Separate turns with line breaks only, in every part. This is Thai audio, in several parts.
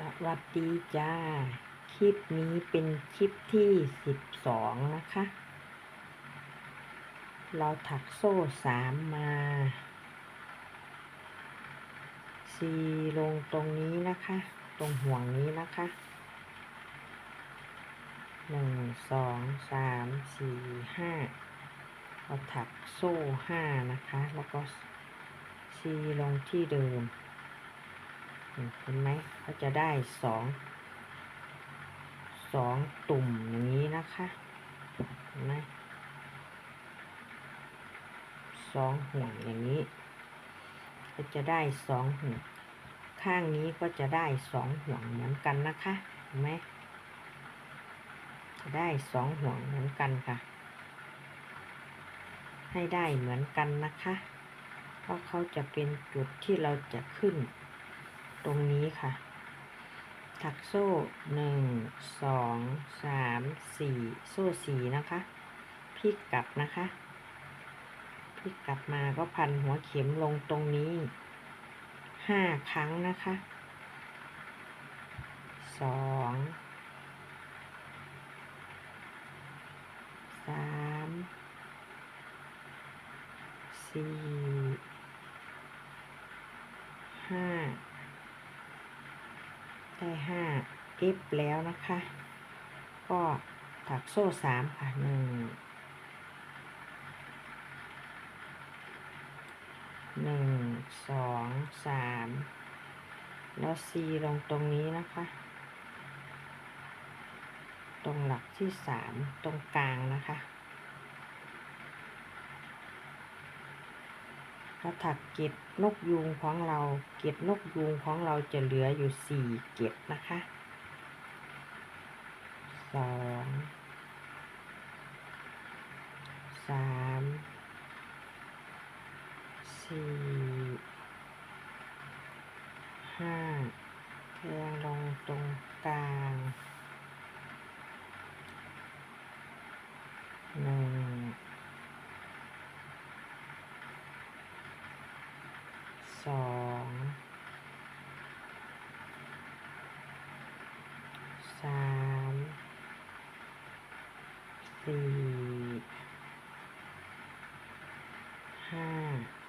สวัสดีจ้า คลิปนี้เป็นคลิปที่สิบสองนะคะ เราถักโซ่สามมาซีลงตรงนี้นะคะ ตรงห่วงนี้นะคะหนึ่งสองสามสี่ห้าเราถักโซ่ห้านะคะ แล้วก็ซีลงที่เดิม เห็นไหมเขาจะได้สองสองตุ่มอย่างนี้นะคะเห็นไหมสองห่วงอย่างนี้ ก็จะได้สองห่วงข้างนี้ก็จะได้สองห่วงเหมือนกันนะคะเห็นไหมจะได้สองห่วงเหมือนกันค่ะ ให้ได้เหมือนกันนะคะ เพราะเขาจะเป็นจุดที่เราจะขึ้น ตรงนี้ค่ะ ถักโซ่หนึ่งสองสามสี่โซ่สี่นะคะพลิกกลับนะคะพลิกกลับมาก็พันหัวเข็มลงตรงนี้ห้าครั้งนะคะสองสามสี่ห้า ได้ห้า เอฟแล้วนะคะ ก็ถักโซ่สามค่ะหนึ่งหนึ่งสองสามแล้วซีลงตรงนี้นะคะ ตรงหลักที่สามตรงกลางนะคะก็ถักเก็บนกยูงของเรา เก็บนกยูงของเราจะเหลืออยู่สี่เก็บนะคะ สองสามสี่ห้าเทงลงตรงกลางหนึ่ง สอง สาม สี่ ห้า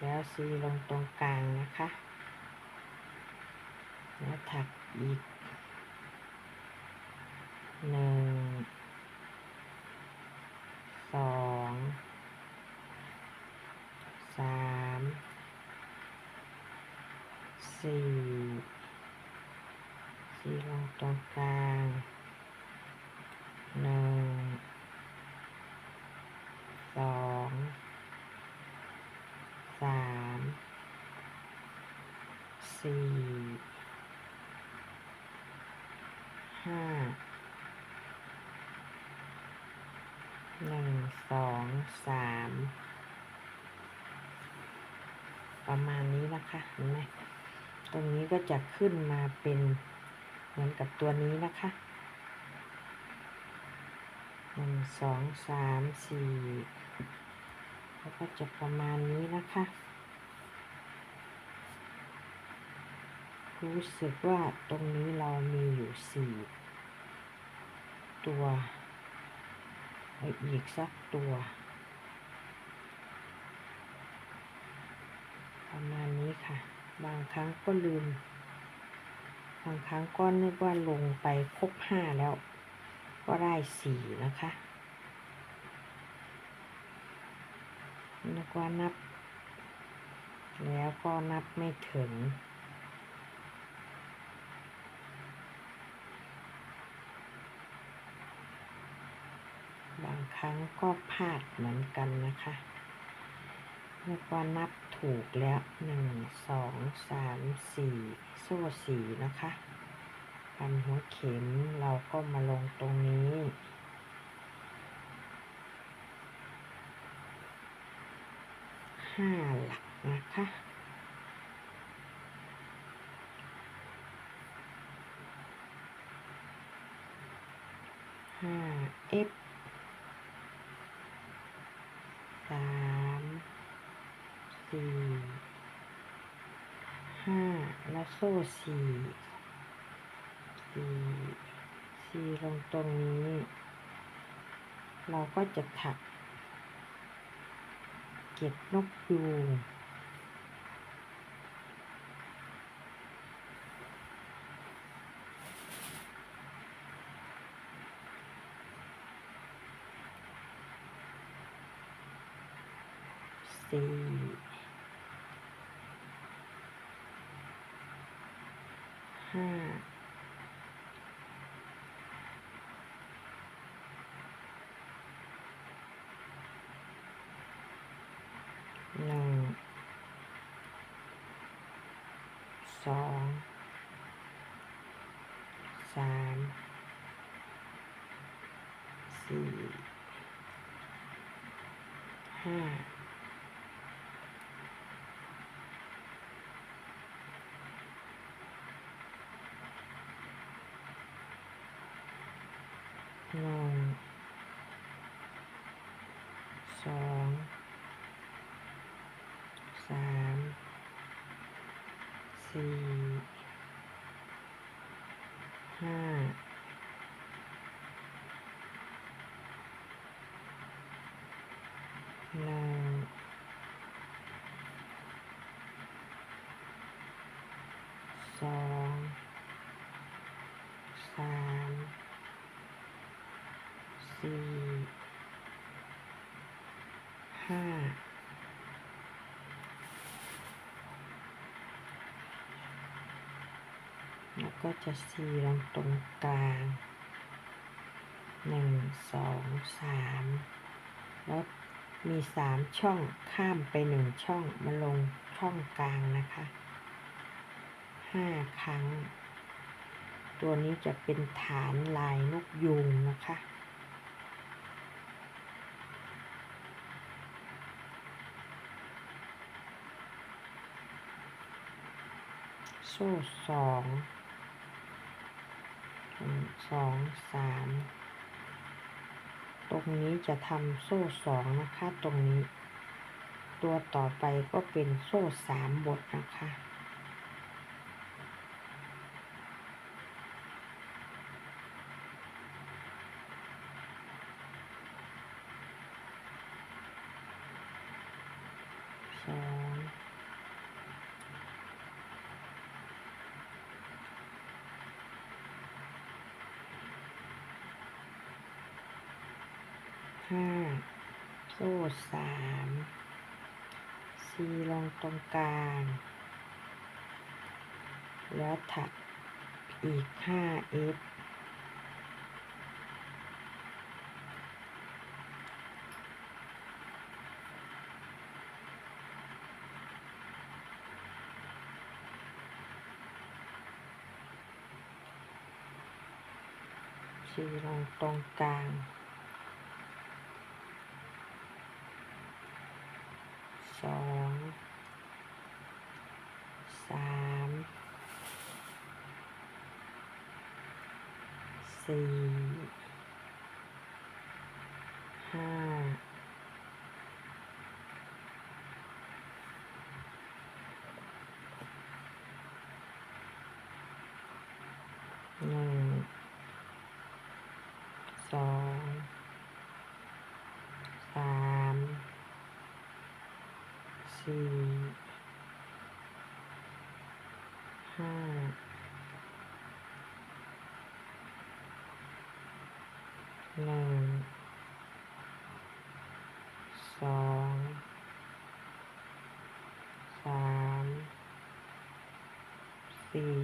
แล้วซีลงตรงกลางนะคะ แล้วถักอีกหนึ่งสองสามสี่สี่ลงตรงกลางหนึ่งสองสาม สี่ห้าหนึ่งสองสามประมาณนี้นะคะเห็นไหมตรงนี้ก็จะขึ้นมาเป็นเหมือนกับตัวนี้นะคะหนึ่งสองสามสี่แล้วก็จะประมาณนี้นะคะ รู้สึกว่าตรงนี้เรามีอยู่สี่ตัวเอาอีกสักตัว ประมาณนี้ค่ะ บางครั้งก็ลืม บางครั้งก็นึกว่าลงไปครบห้าแล้ว ก็ได้สี่นะคะนึกว่านับ แล้วก็นับไม่ถึง บาง ครั้งก็พลาดเหมือนกันนะคะนึกว่านับถูกแล้วหนึ่งสองสามสี่โซ่สี่นะคะพันหัวเข็มเราก็มาลงตรงนี้ห้าหลักนะคะห้าเอฟ สามสี่ห้าแล้วโซ่สี่สี่สี่ลงตรงนี้ เราก็จะถักเก็บนกยูง สี่ห้าหนึ่งสองสามสี่ห้า หนึ่งสอง สามสี่ห้าหนึ่งสองสามสี่ห้าแล้ว ก็จะสีลงตรงกลางหนึ่งสองสามแล้วมีสามช่องข้ามไปหนึ่งช่องมาลงช่องกลางนะคะห้าครั้ง ตัวนี้จะเป็นฐานลายนกยูงนะคะโซ่สอง หนึ่งสองสามตรงนี้จะทำโซ่สองนะคะ ตรงนี้ ตัวต่อไปก็เป็นโซ่สามบทนะคะสอง ห้าโซ่สามสีลงตรงกลาง แล้วถักอีกห้าเอฟสีลงตรงกลาง สองสามสี่ห้าหนึ่งสองสาม สี่ห้าหนึ่งสองสามสี่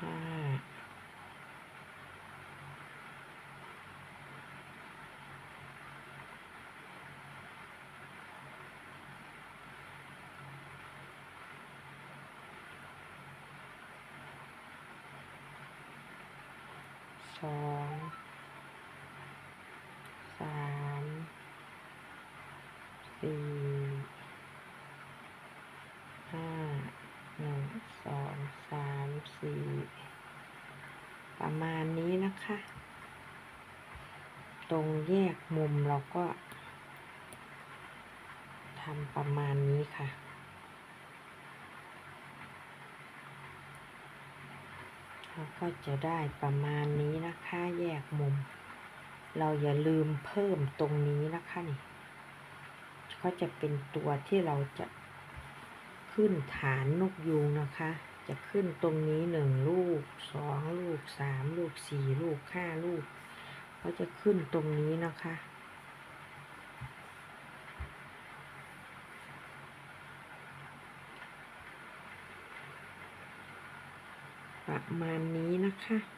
ห้า สองสามสี่ห้าหนึ่งสองสามสี่ประมาณนี้นะคะ ตรงแยกมุมเราก็ทำประมาณนี้ค่ะ เราก็จะได้ประมาณนี้นะคะแยกมุม เราอย่าลืมเพิ่มตรงนี้นะคะนี่ก็จะเป็นตัวที่เราจะขึ้นฐานนกยูงนะคะ จะขึ้นตรงนี้หนึ่งลูกสองลูกสามลูกสี่ลูกห้าลูก ก็จะขึ้นตรงนี้นะคะ ประมาณนี้นะคะ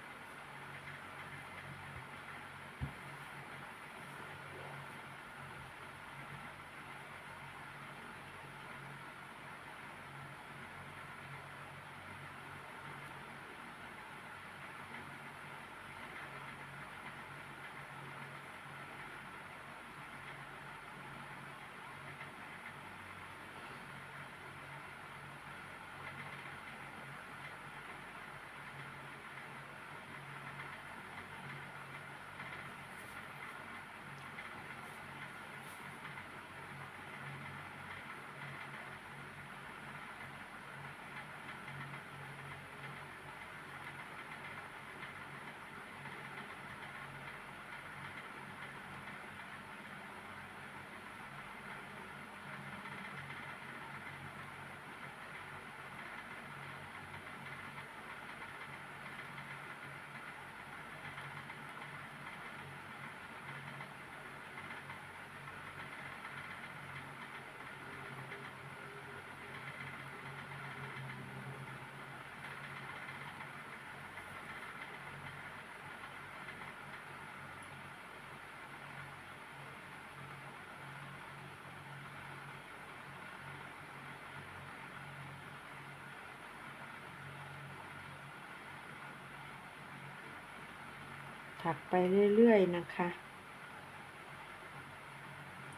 ถักไปเรื่อยๆนะคะ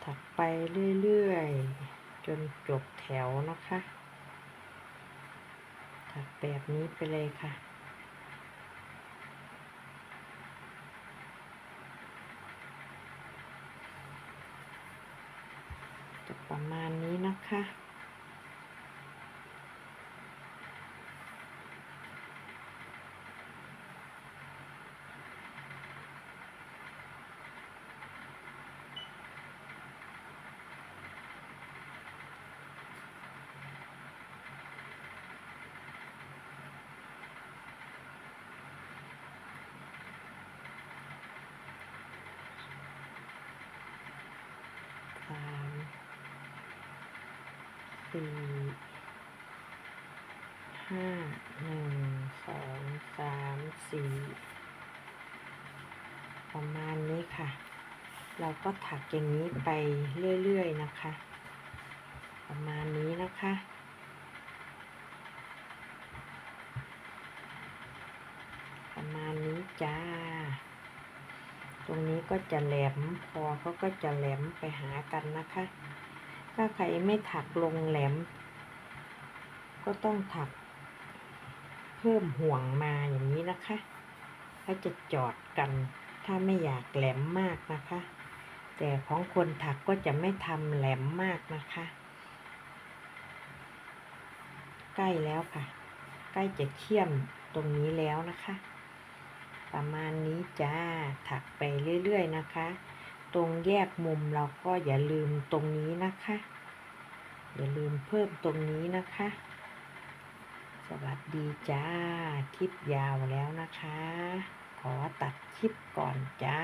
ถักไปเรื่อยๆ จนจบแถวนะคะ ถักแบบนี้ไปเลยค่ะจะประมาณนี้นะคะ สาม สี่ห้าหนึ่งสองสามสี่ประมาณนี้ค่ะ เราก็ถักอย่างนี้ไปเรื่อยๆนะคะ ประมาณนี้นะคะประมาณนี้จ้า ตรงนี้ก็จะแหลมพอเขาก็จะแหลมไปหากันนะคะ ถ้าใครไม่ถักลงแหลม ก็ต้องถัก เพิ่มห่วงมาอย่างนี้นะคะก็จะจอดกัน ถ้าไม่อยากแหลมมากนะคะ แต่ของคนถักก็จะไม่ทำแหลมมากนะคะ ใกล้แล้วค่ะ ใกล้จะเขี่ยมตรงนี้แล้วนะคะ ประมาณนี้จ้าถักไปเรื่อย ๆ นะคะ ตรงแยกมุมเราก็อย่าลืมตรงนี้นะคะ อย่าลืมเพิ่มตรงนี้นะคะ สวัสดีจ้า คลิปยาวแล้วนะคะ ขอตัดคลิปก่อนจ้า